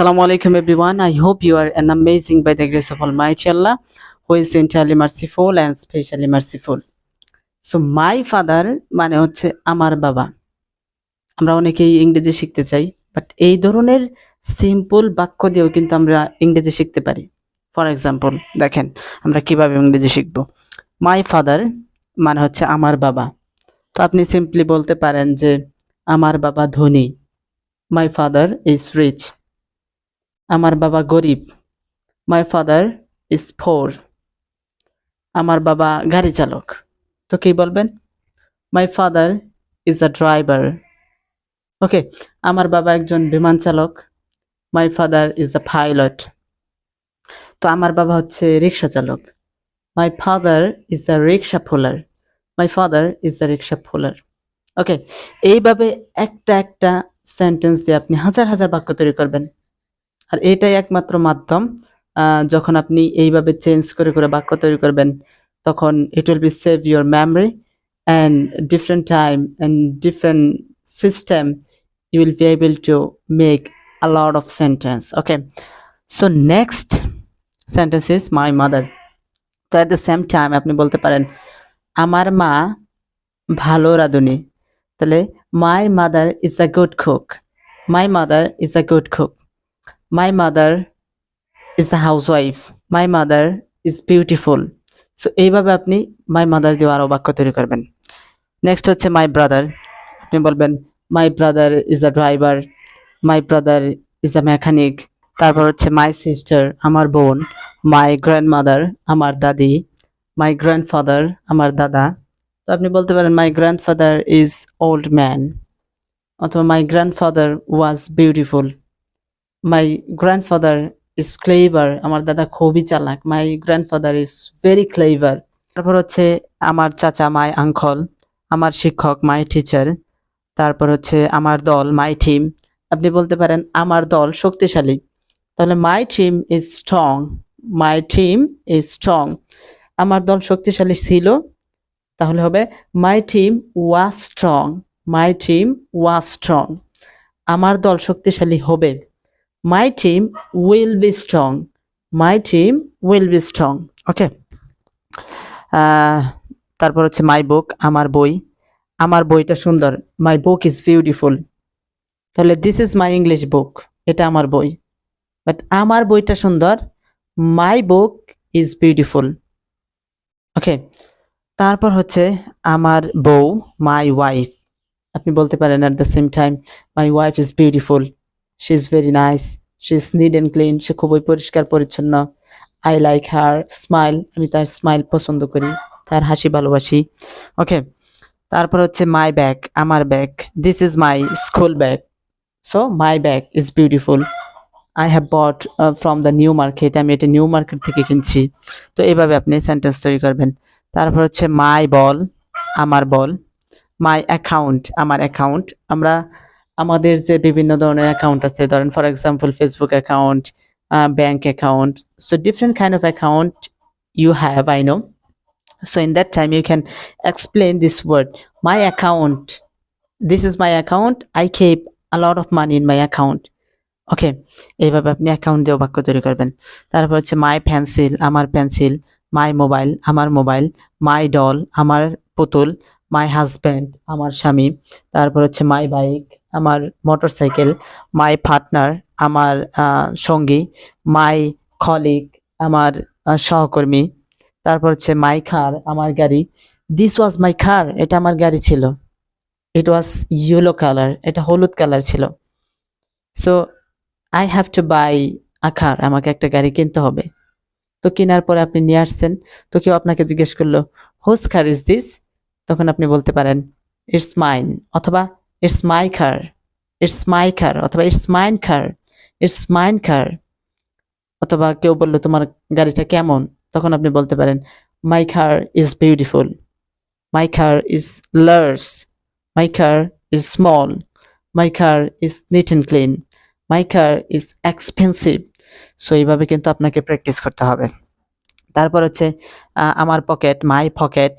Assalamu alaikum everyone. I hope you are an amazing by the grace of Almighty Allah, who is entirely merciful and specially merciful. So my father মানে হচ্ছে আমার বাবা। আমরা অনেকেই ইংরেজি শিখতে চাই বাট এই ধরনের সিম্পল বাক্য দিয়েও কিন্তু আমরা ইংরেজি শিখতে পারি। ফর এক্সাম্পল দেখেন আমরা কীভাবে ইংরেজি শিখব। মাই ফাদার মানে হচ্ছে আমার বাবা। তো আপনি সিম্পলি বলতে পারেন যে আমার বাবা ধনী। মাই ফাদার ইজ রিচ আমার বাবা গরিব। মাই ফাদার ইজ ফোর আমার বাবা গাড়ি চালক। তো কি বলবেন? My father is a driver okay আমার বাবা একজন বিমান চালক। My father is a pilot তো আমার বাবা হচ্ছে রিক্সা চালক। My father is a rickshaw puller my father is a rickshaw puller okay এইভাবে একটা একটা সেন্টেন্স দিয়ে আপনি হাজার হাজার বাক্য তৈরি করবেন। আর এটাই একমাত্র মাধ্যম যখন আপনি এইভাবে চেঞ্জ করে করে বাক্য তৈরি করবেন, তখন it will be save your memory and different time and different system you will be able to make lot of sentence okay so next sentence is my mother তো অ্যাট দ্য সেম টাইম আপনি বলতে পারেন, আমার মা ভালো রাঁধুনি। তাহলে my mother is a good cook my mother is a good cook my mother is a housewife my mother is beautiful so এইভাবে আপনি মাই মাদার দিয়ে আরও বাক্য তৈরি করবেন। নেক্সট হচ্ছে মাই ব্রাদার আপনি বলবেন my brother is a driver my brother is a mechanic তারপর হচ্ছে মাই সিস্টার আমার বোন। মাই গ্র্যান্ডমাদার আমার দাদি। মাই গ্র্যান্ডফাদার আমার দাদা। তো আপনি বলতে পারেন my grandfather is old man অথবা my grandfather was beautiful my grandfather is clever আমার দাদা খুবই চালাক। My grandfather is very clever তারপর হচ্ছে আমার চাচা মাই আঙ্কল আমার শিক্ষক মাই টিচার তারপর হচ্ছে আমার দল মাই টিম আপনি বলতে পারেন আমার দল শক্তিশালী। তাহলে my team is strong my team is strong আমার দল শক্তিশালী ছিল, তাহলে হবে my team was strong my team was strong আমার দল শক্তিশালী হবে। My team will be strong my team will be strong okay তারপর হচ্ছে মাই বুক আমার বই। আমার বইটা সুন্দর। মাই বুক ইজ বিউটিফুল তাহলে this is my English book এটা আমার বই। বাট আমার বইটা সুন্দর। মাই বুক ইজ বিউটিফুল ওকে তারপর হচ্ছে আমার বউ মাই ওয়াইফ আপনি বলতে পারেন at the same time my wife is beautiful she is very nice she is neat and clean সে খুবই পরিষ্কার, পরিচ্ছন্ন. আই লাইক হার স্মাইল আমি তার স্মাইল পছন্দ করি। তার হাসি ভালোবাসি। ওকে তারপর হচ্ছে মাই ব্যাগ আমার bag this is my school bag so my bag is beautiful I have bought from the new market আমি এটা নিউ মার্কেট থেকে কিনছি। তো এইভাবে আপনি সেন্টেন্স তৈরি করবেন। তারপর হচ্ছে মাই বল আমার বল মাই অ্যাকাউন্ট আমার অ্যাকাউন্ট আমরা আমাদের যে বিভিন্ন ধরনের অ্যাকাউন্ট আছে, ধরেন for example Facebook account bank account so different kind of account you have, i know. So in that time you can explain this word, my account. This is my account. I keep a lot of money in my account. Okay এইভাবে আপনি account দিয়েও বাক্য তৈরি করবেন। তারপর হচ্ছে my pencil আমার pencil my mobile আমার মোবাইল মাই ডল আমার পুতুল মাই হাজব্যান্ড আমার স্বামী, তারপর হচ্ছে মাই বাইক আমার মোটরসাইকেল মাই পার্টনার আমার সঙ্গী মাই খলিক আমার সহকর্মী, তারপর হচ্ছে মাই কার আমার গাড়ি। দিস ওয়াজ মাই কার এটা আমার গাড়ি ছিল। ইট ওয়াজ ইয়েলো কালার এটা হলুদ কালার ছিল। So I have to buy a আমাকে একটা গাড়ি কিনতে হবে। তো কেনার পরে আপনি নিয়ে আসছেন, তো কেউ আপনাকে জিজ্ঞেস করল হোস কার ইজ দিস তখন আপনি বলতে পারেন ইটস মাইন অথবা it's my car it's my car অথবা it's mine car it's mine car অথবা কেউ বলল, তোমার গাড়িটা কেমন? তখন আপনি বলতে পারেন my car is beautiful my car is large my car is small my car is neat and clean my car is expensive so এইভাবে কিন্তু আপনাকে প্র্যাকটিস করতে হবে। তারপর হচ্ছে আমার পকেট মাই পকেট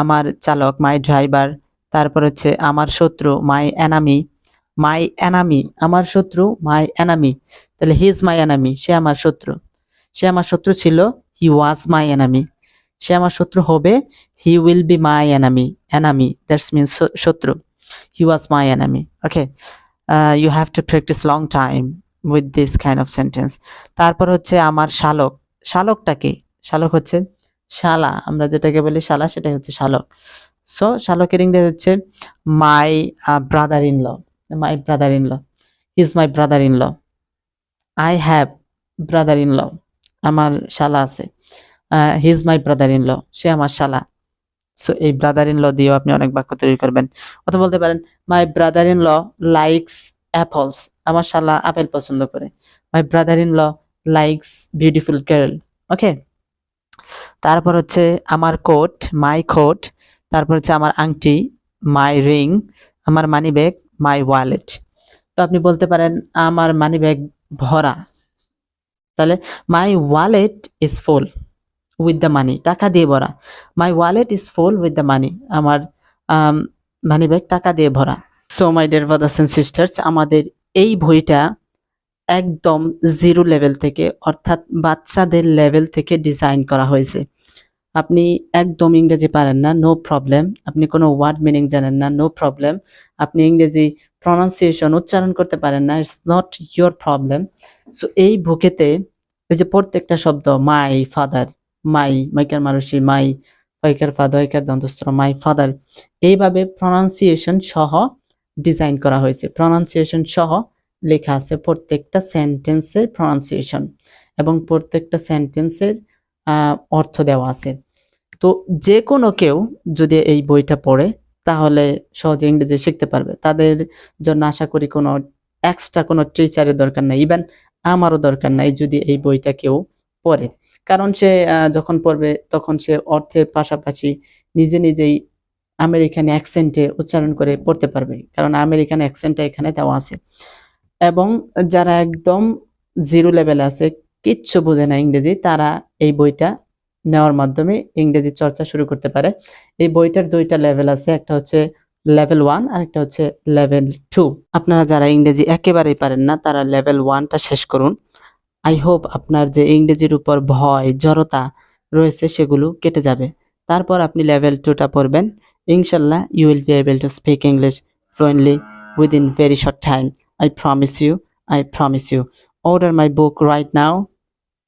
আমার চালক মাই ড্রাইভার তারপর হচ্ছে আমার শত্রু মাই এনামি মাই এনামি আমার শত্রু মাই এনামি তাহলে হিজ মাই এনামি সে আমার শত্রু। সে আমার শত্রু ছিল হি ওয়াজ মাই এনামি সে আমার শত্রু হবে he will be my enemy enemy that's means শত্রু। He was my enemy okay you have to practice long time with this kind of sentence তারপর হচ্ছে আমার শালক, শালকটা কি? শালক হচ্ছে শালা, আমরা যেটাকে বলি শালা সেটাই হচ্ছে শালক। সো শালকের ইংরেজি হচ্ছে my brother in law my brother in law is my brother in law I have brother in law আমার শালা আছে। He is my brother in law সে আমার শালা। সো এই ব্রাদার ইন ল দিয়েও আপনি অনেক বাক্য তৈরি করবেন। অথবা বলতে পারেন my brother in law likes apples আমার শালা আপেল পছন্দ করে। My brother in law likes beautiful girl okay তারপর হচ্ছে আমার কোট মাই কোট তারপর হচ্ছে আমার আংটি মাই রিং আমার মানি ব্যাগ মাই ওয়ালেট তো আপনি বলতে পারেন আমার মানি ব্যাগ ভরা। তাহলে my wallet is full with the money টাকা দিয়ে ভরা। My wallet is full with the money আমার মানি ব্যাগ টাকা দিয়ে ভরা। So my dear brothers and sisters আমাদের এই বইটা একদম জিরো লেভেল থেকে, অর্থাৎ বাচ্চাদের লেভেল থেকে ডিজাইন করা হয়েছে। আপনি একদম ইংরেজি পারেন না নো প্রবলেম আপনি কোনো ওয়ার্ড মিনিং জানেন না নো প্রবলেম আপনি ইংরেজি প্রনাউন্সিয়েশন উচ্চারণ করতে পারেন না it's not your problem so এই বুকেতে এই যে প্রত্যেকটা শব্দ মাই ফাদার মাই মাইকার মারুষি মাই হইকার ফাদার হইকার দন্তস্ত্র মাই ফাদার এইভাবে প্রনাউন্সিয়েশন সহ ডিজাইন করা হয়েছে। প্রনাউন্সিয়েশন সহ লেখা আছে প্রত্যেকটা সেন্টেন্সের প্রনাউন্সিয়েশন এবং প্রত্যেকটা সেন্টেন্সের অর্থ দেওয়া আছে। তো যে কোনো কেউ যদি এই বইটা পড়ে, তাহলে সহজে ইংরেজি শিখতে পারবে। তাদের জন্য আশা করি কোনো এক্সট্রা কোনো টিচারের দরকার নাই। ইভেন আমারও দরকার নাই যদি এই বইটা কেউ পড়ে। কারণ সে যখন পড়বে, তখন সে অর্থের পাশাপাশি নিজে নিজেই আমেরিকান অ্যাকসেন্টে উচ্চারণ করে পড়তে পারবে। কারণ আমেরিকান অ্যাকসেন্টটা এখানে দেওয়া আছে। এবং যারা একদম জিরো লেভেলে আছে, কিচ্ছু বোঝে না ইংরেজি, তারা এই বইটা নেওয়ার মাধ্যমে ইংরেজি চর্চা শুরু করতে পারে। এই বইটার দুইটা লেভেল আছে, একটা হচ্ছে লেভেল ওয়ান আর একটা হচ্ছে লেভেল টু আপনারা যারা ইংরেজি একেবারেই পারেন না, তারা লেভেল ওয়ানটা শেষ করুন। আই হোপ আপনার যে ইংরেজির উপর ভয়, জড়তা রয়েছে, সেগুলো কেটে যাবে। তারপর আপনি লেভেল টুটা পড়বেন। ইনশাল্লাহ you will be able to speak English fluently within very short time I promise you, I promise you. Order my book right now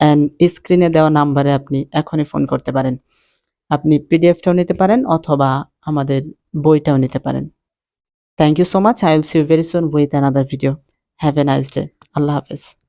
and স্ক্রিনে দেওয়া নাম্বারে আপনি এখনই ফোন করতে পারেন। আপনি পিডিএফটাও নিতে পারেন অথবা আমাদের বইটাও নিতে পারেন। Thank you so much I will see you very soon with another video have a nice day আল্লাহ হাফেজ।